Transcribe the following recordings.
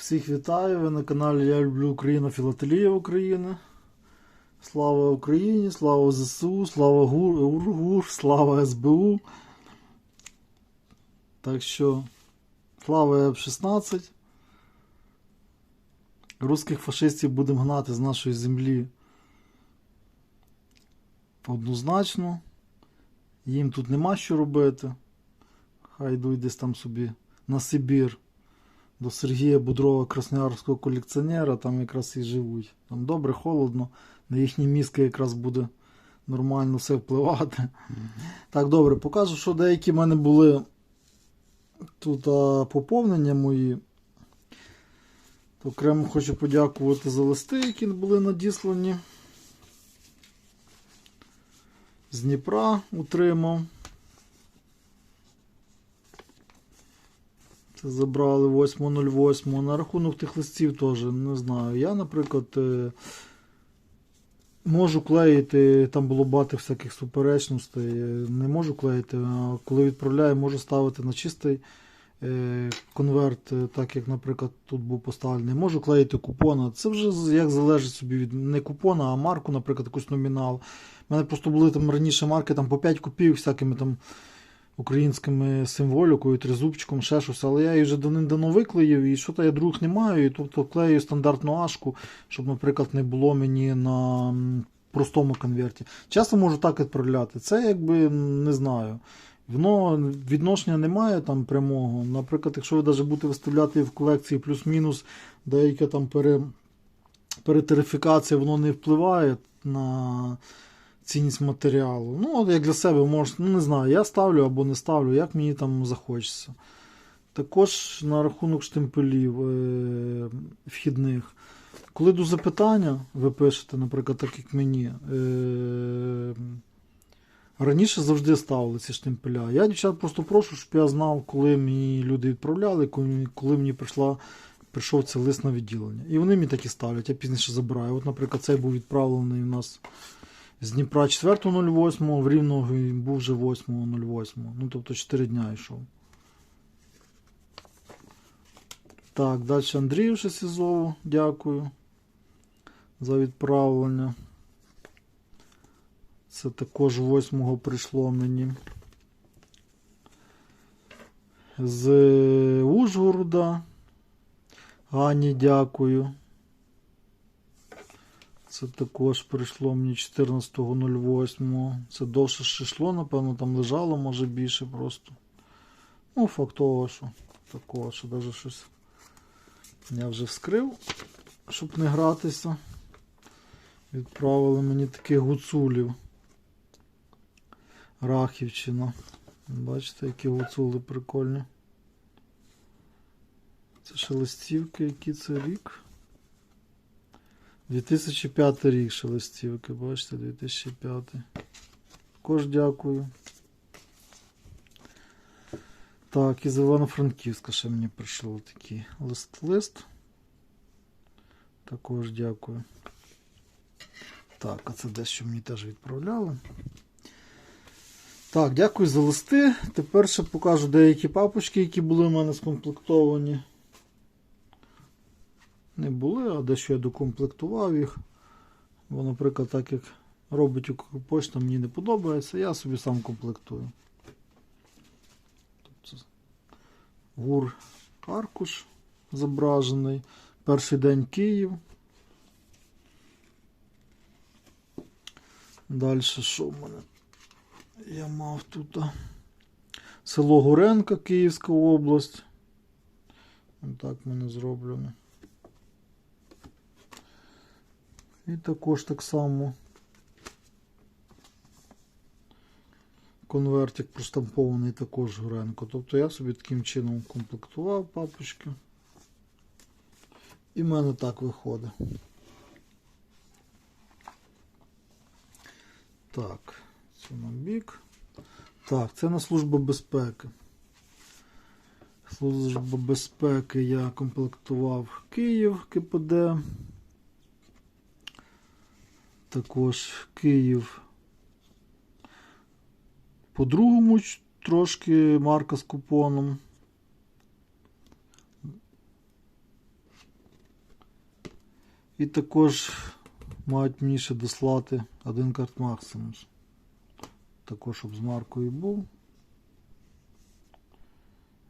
Всіх вітаю, ви на каналі Я люблю Україну, Філателія України. Слава Україні, слава ЗСУ, слава ГУР, УРГУР, слава СБУ. Так що, слава F-16. Русських фашистів будемо гнати з нашої землі однозначно. Їм тут нема що робити. Хай йдуть десь там собі на Сибір до Сергія Будрова, красноярського колекціонера, там якраз і живуть. Там добре, холодно, на їхні мізки якраз буде нормально все впливати. Так, добре, покажу, що деякі в мене були тут а, поповнення мої. То окремо хочу подякувати за листи, які були надіслані. З Дніпра утримав. Забрали 8.08. На рахунок тих листів теж не знаю. Я, наприклад, е, можу клеїти, там було багато всяких суперечностей. е, Не можу клеїти, а коли відправляю, можу ставити на чистий е, конверт, так як, наприклад, тут був поставлений. Можу клеїти купона. Це вже як залежить собі від не купона, а марку, наприклад, якусь номінал. У мене просто були там раніше марки там, по 5 копійок всякими там українськими символікою, тризубчиком, ще щось, але я її вже давним-давно виклеїв, і що то я других не маю, і тобто клею стандартну ашку, щоб, наприклад, не було мені на простому конверті. Часто можу так відправляти. Це якби не знаю. Воно відношення немає там прямого. Наприклад, якщо ви навіть будете виставляти в колекції плюс-мінус деяке там пере, перетерифікація, воно не впливає на цінність матеріалу. Ну, як для себе можеш, ну не знаю, я ставлю або не ставлю, як мені там захочеться. Також на рахунок штемпелів е- вхідних. Коли до запитання ви пишете, наприклад, так як мені. Е- Раніше завжди ставили ці штемпеля. Я дівчат просто прошу, щоб я знав, коли мені люди відправляли, коли, мені прийшла, прийшов цей лист на відділення. І вони мені так і ставлять, я пізніше забираю. От, наприклад, цей був відправлений у нас з Дніпра 4.08, в Рівного він був вже 8.08. Ну, тобто 4 дня йшов. Так, далі Андрію ще Сізову, дякую за відправлення. Це також 8-го прийшло мені. З Ужгорода. Ані дякую. Це також прийшло мені 14.08. Це довше ще йшло, напевно, там лежало, може більше просто. Ну, факт того, що такого, що навіть щось я вже вскрив, щоб не гратися. Відправили мені таких гуцулів. Рахівщина. Бачите, які гуцули прикольні. Це ще листівки, який це рік. 2005 рік ще листівки, бачите, 2005. Також дякую. Так, із Івано-Франківська ще мені прийшло такий лист-лист. Також дякую. Так, а це дещо мені теж відправляли. Так, дякую за листи. Тепер ще покажу деякі папочки, які були в мене скомплектовані. Не були, а дещо я докомплектував їх. Бо, наприклад, так як робить Укрпошта, мені не подобається, я собі сам комплектую. Тобто, гур аркуш зображений. Перший день Київ. Далі що в мене? Я мав тут село Гуренка, Київська область. Так в мене зроблено. І також так само конвертик проштампований також Гуренко. Тобто я собі таким чином комплектував папочки. І в мене так виходить. Так, це на бік. Так, це на службу безпеки. Служба безпеки я комплектував Київ КПД. Також Київ. По-другому трошки марка з купоном. І також мають мені ще дослати один карт Maximus. Також, щоб з маркою був.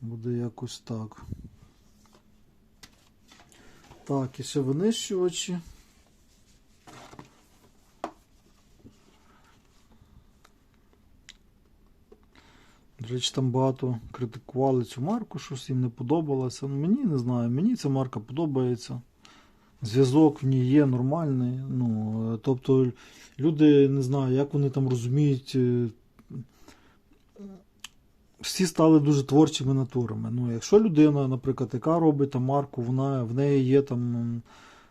Буде якось так. Так, і ще винищувачі. Речі, там багато критикували цю марку, щось їм не подобалося. Ну, Мені не знаю, мені ця марка подобається. Зв'язок в ній є нормальний. Ну, е, тобто люди не знаю, як вони там розуміють. е, Всі стали дуже творчими натурами. Ну, якщо людина, наприклад, яка робить там марку, вона в неї є там,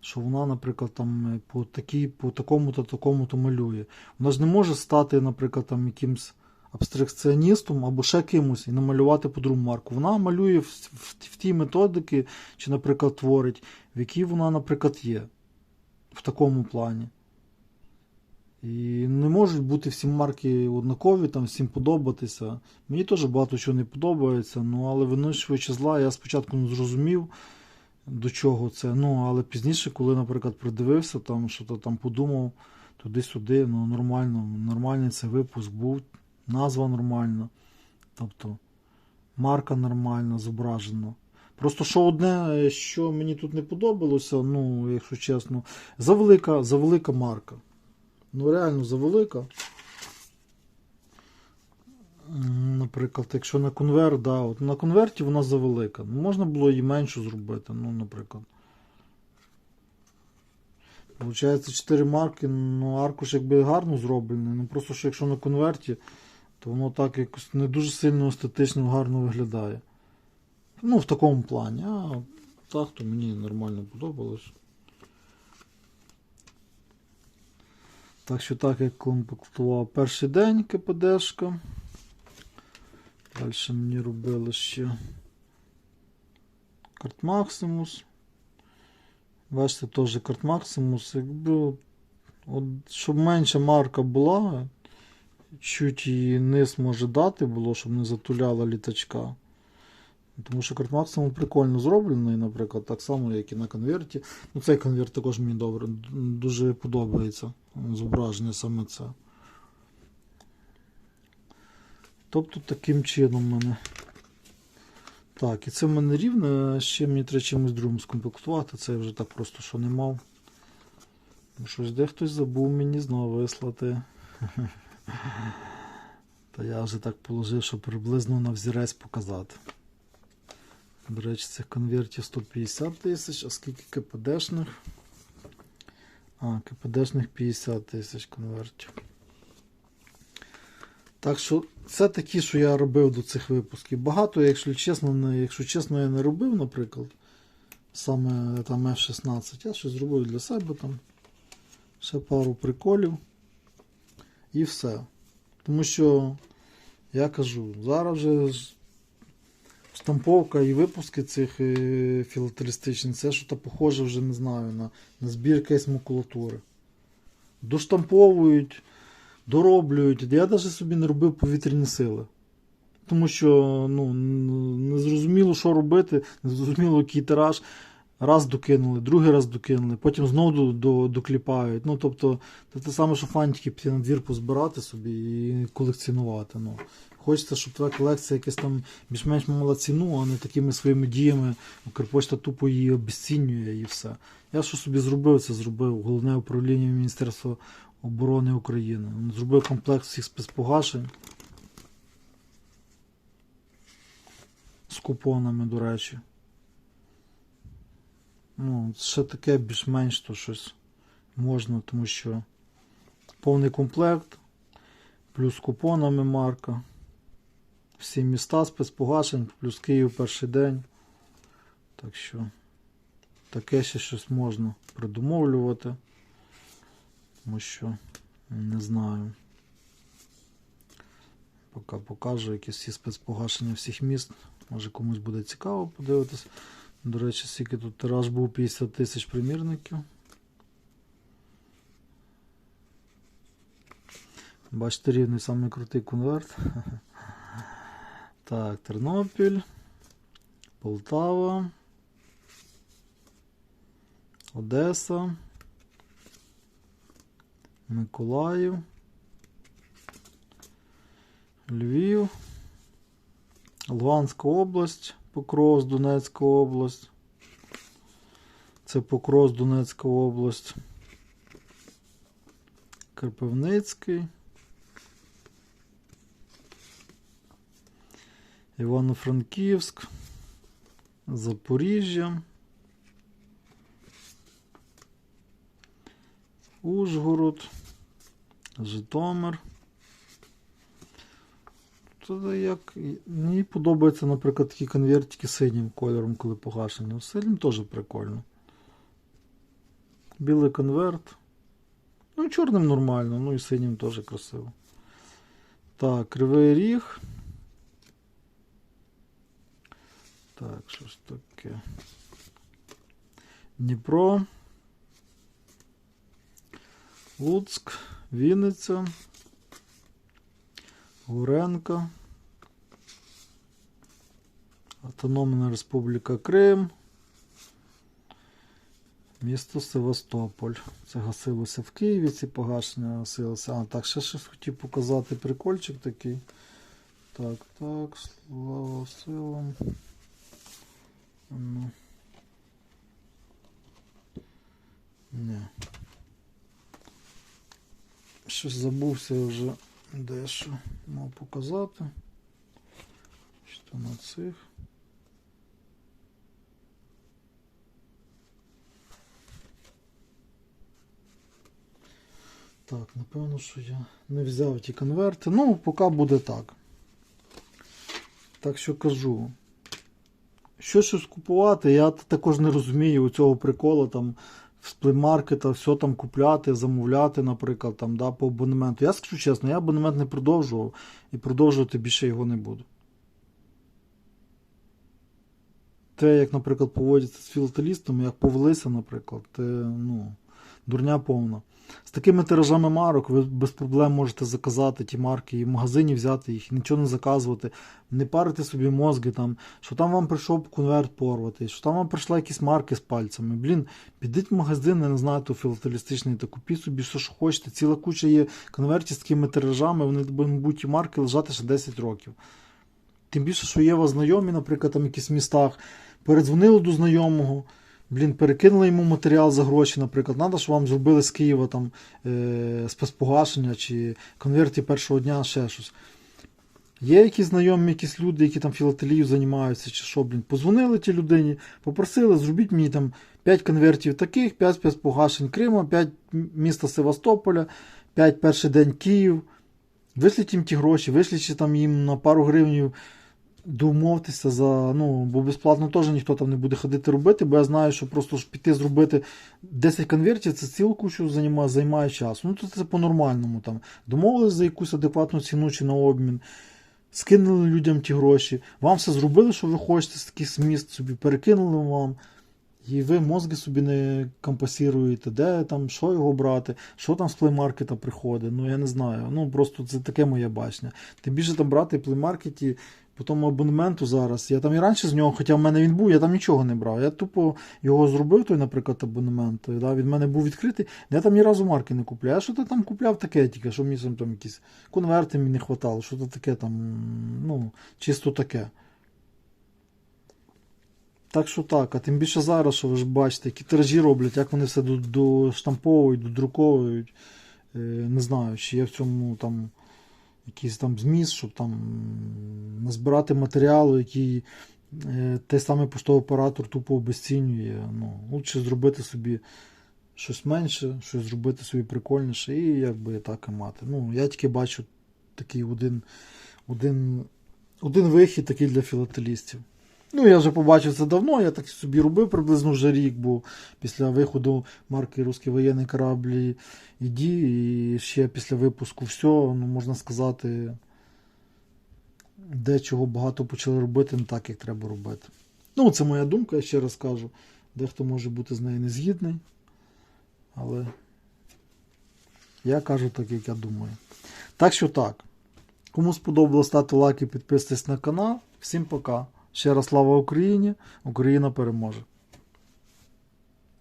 що вона, наприклад, там по такій, по такому-то такому-то малює. Вона ж не може стати, наприклад, там якимсь абстракціоністом або ще кимось і намалювати по другу марку. Вона малює в, в, в тій методики, чи, наприклад, творить, в якій вона, наприклад, є. В такому плані. І не можуть бути всі марки однакові, там всім подобатися. Мені теж багато чого не подобається, ну але винищувачі зла я спочатку не зрозумів, до чого це. Ну, але пізніше, коли, наприклад, придивився, там, що то там подумав туди-сюди, ну нормально, нормальний цей випуск був, назва нормальна. Тобто марка нормальна зображена. Просто що одне, що мені тут не подобалося, ну, якщо чесно, завелика, завелика марка. Ну, реально завелика. Наприклад, якщо на конверт, да, от на конверті вона завелика. Ну, можна було її меншу зробити, ну, наприклад. Получається 4 марки, ну аркуш якби гарно зроблений. Ну просто що якщо на конверті, то воно так якось не дуже сильно естетично гарно виглядає. Ну, в такому плані. А так, то мені нормально подобалось. Так що так як комплектував перший день КПДшка. Далі мені робили ще карт Максимус. Бачите, теж карт Максимус. Якби, от, щоб менша марка була, чуть її низ може дати було, щоб не затуляла літачка. Тому що карт Максимум прикольно зроблений, наприклад, так само, як і на конверті. Ну, цей конверт також мені добре, дуже подобається зображення саме це. Тобто таким чином в мене. Так, і це в мене рівне, ще мені треба чимось другим скомплектувати. Це я вже так просто що не мав. Щось де хтось забув мені знову вислати. Та я вже так положив, щоб приблизно на взірець показати. До речі, цих конвертів 150 тисяч, а скільки КПДшних? А, КПДшних 50 тисяч конвертів. Так що це такі, що я робив до цих випусків. Багато, якщо чесно, не, якщо чесно, я не робив, наприклад. Саме там F16. Я щось зробив для себе там. Ще пару приколів. І все. Тому що, я кажу, зараз вже штамповка і випуски цих е, філателістичних, це що то похоже вже не знаю на, на збір якоїсь макулатури. Доштамповують, дороблюють. Я навіть собі не робив повітряні сили. Тому що ну, не зрозуміло, що робити, не зрозуміло, який тираж. Раз докинули, другий раз докинули, потім знову до, до, докліпають. Ну, тобто, це те саме, що фантики піти на двір позбирати собі і колекціонувати. Ну. Хочеться, щоб твоя колекція якась там більш-менш мала ціну, а не такими своїми діями Укрпочта тупо її обесцінює і все. Я що собі зробив, це зробив головне управління Міністерства оборони України. Зробив комплект всіх спецпогашень. З купонами, до речі. Ну, ще таке більш-менш то щось можна, тому що повний комплект, плюс купонами марка. Всі міста спецпогашень, плюс Київ перший день. Так що таке ще щось можна придумовлювати. Тому що не знаю. Поки покажу якісь всі спецпогашення всіх міст. Може комусь буде цікаво подивитись. До речі, скільки тут тираж був 50 тисяч примірників. Бачите, рівний самий крутий конверт. Так, Тернопіль, Полтава, Одеса. Миколаїв. Львів. Луганська область, Покрос, Донецька область. Це Покрос, Донецька область. Кропивницький. Івано-Франківськ. Запоріжжя. Ужгород. Житомир. Тут як... Мені подобається, наприклад, такі конвертики синім кольором, коли погашені. Ну, Синім теж прикольно. Білий конверт. Ну, чорним нормально, ну і синім теж красиво. Так, кривий ріг. Так, що ж таке? Дніпро. Луцьк, Вінниця. Гуренко. Автономна Республіка Крим. Місто Севастополь. Це гасилося в Києві, ці погашення гасилося. А, так, ще щось хотів показати прикольчик такий. Так, так, слава силам. Ну. Ні. Щось забувся вже дещо мав показати. Що на цих. Так, напевно, що я не взяв ті конверти. Ну, поки буде так. Так що кажу. Що щось купувати, я також не розумію у цього приколу там в сплеймаркета все там купляти, замовляти, наприклад, там, да, по абонементу. Я скажу чесно, я абонемент не продовжував і продовжувати більше його не буду. Те, як, наприклад, поводяться з філателістом, як повелися, наприклад, те, ну, дурня повна. З такими тиражами марок ви без проблем можете заказати ті марки і в магазині взяти їх, нічого не заказувати, не парити собі мозги, там, що там вам прийшов конверт порвати, що там вам прийшла якісь марки з пальцями. Блін, підіть в магазин, я не знаю, то філателістичний, та купіть собі все, що хочете. Ціла куча є конвертів з такими тиражами, вони будуть ті марки лежати ще 10 років. Тим більше, що є вас знайомі, наприклад, там в якихось містах, передзвонили до знайомого. Блін, перекинули йому матеріал за гроші, наприклад. Надо, щоб вам зробили з Києва там е, спецпогашення чи конверті першого дня, ще щось. Є якісь знайомі, якісь люди, які там філателією займаються, чи що, блін. Позвонили ті людині, попросили, зробіть мені там 5 конвертів таких, 5 спецпогашень Криму, 5 міста Севастополя, 5 перший день Київ. Вишліть їм ті гроші, вишліть там їм на пару гривнів домовтеся за. Ну, бо безплатно теж ніхто там не буде ходити робити, бо я знаю, що просто ж піти зробити 10 конвертів, це цілу кучу займає, займає часу. Ну, то це по-нормальному там. Домовились за якусь адекватну ціну чи на обмін. Скинули людям ті гроші, вам все зробили, що ви хочете, з таких зміст собі перекинули вам. І ви мозги собі не компасіруєте, де там, що його брати, що там з плеймаркета приходить. Ну я не знаю. Ну просто це таке моє бачення. Тим більше там брати в плеймаркеті по тому абонементу зараз. Я там і раніше з нього, хоча в мене він був, я там нічого не брав. Я тупо його зробив, той, наприклад, абонемент. Да, Від мене був відкритий. Я там ні разу марки не купляю. А що ти там купляв таке тільки, що мені там якісь конверти мені не хватало, що то таке там, ну, чисто таке. Так що так, а тим більше зараз, що ви ж бачите, які тиражі роблять, як вони все доштамповують, додруковують. Е, Не знаю, чи є в цьому там якийсь там зміст, щоб там назбирати матеріалу, який е, той самий поштовий оператор тупо обесцінює. Ну, Лучше зробити собі щось менше, щось зробити собі прикольніше і якби так і мати. Ну, я тільки бачу такий один, один, один вихід такий для філателістів. Ну, я вже побачив це давно, я так собі робив приблизно вже рік, бо після виходу марки Русський воєнний кораблі іді, і ще після випуску все, ну, можна сказати, дечого багато почали робити не так, як треба робити. Ну, це моя думка, я ще раз кажу. Дехто може бути з нею не згідний, але я кажу так, як я думаю. Так що так. Кому сподобалось, ставте лайки, підписуйтесь на канал. Всім пока. Ще раз слава Україні! Україна переможе!